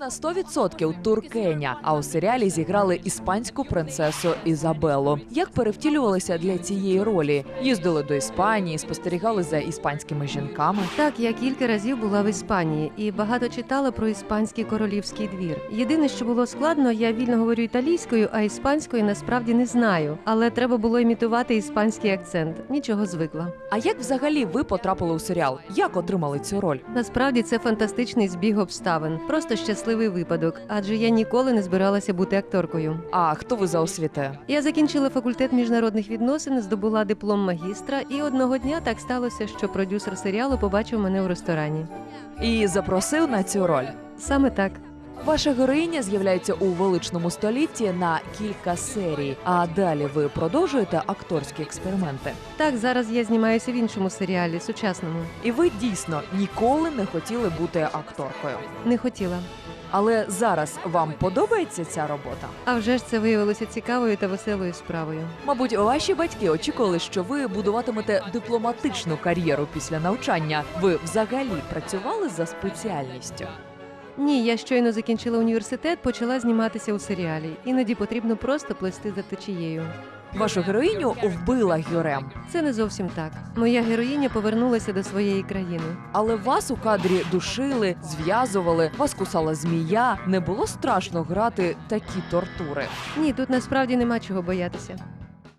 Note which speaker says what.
Speaker 1: На 100% туркеня, а у серіалі зіграли іспанську принцесу Ізабелу. Як перевтілювалися для цієї ролі? Їздили до Іспанії, спостерігали за іспанськими жінками.
Speaker 2: Так, я кілька разів була в Іспанії і багато читала про іспанський королівський двір. Єдине, що було складно, я вільно говорю італійською, а іспанською насправді не знаю. Але треба було імітувати іспанський акцент. Нічого звикла.
Speaker 1: А як взагалі ви потрапили у серіал? Як отримали цю роль?
Speaker 2: Насправді це фантастичний збіг обставин, просто щасливий випадок, адже я ніколи не збиралася бути акторкою.
Speaker 1: А хто ви за освітою?
Speaker 2: Я закінчила факультет міжнародних відносин, здобула диплом магістра, і одного дня так сталося, що продюсер серіалу побачив мене у ресторані.
Speaker 1: І запросив на цю роль.
Speaker 2: Саме так.
Speaker 1: Ваша героїня з'являється у величному столітті на кілька серій. А далі ви продовжуєте акторські експерименти.
Speaker 2: Так, зараз я знімаюся в іншому серіалі, сучасному.
Speaker 1: І ви дійсно ніколи не хотіли бути акторкою.
Speaker 2: Не хотіла.
Speaker 1: Але зараз вам подобається ця робота?
Speaker 2: А вже ж це виявилося цікавою та веселою справою.
Speaker 1: Мабуть, ваші батьки очікували, що ви будуватимете дипломатичну кар'єру після навчання. Ви взагалі працювали за спеціальністю.
Speaker 2: Ні, я щойно закінчила університет, почала зніматися у серіалі. Іноді потрібно просто плести за течією.
Speaker 1: Вашу героїню вбила Гюрем,
Speaker 2: Це не зовсім так. Моя героїня повернулася до своєї країни.
Speaker 1: але вас у кадрі душили, зв'язували, вас кусала змія. Не було страшно грати такі тортури.
Speaker 2: Ні, тут насправді нема чого боятися.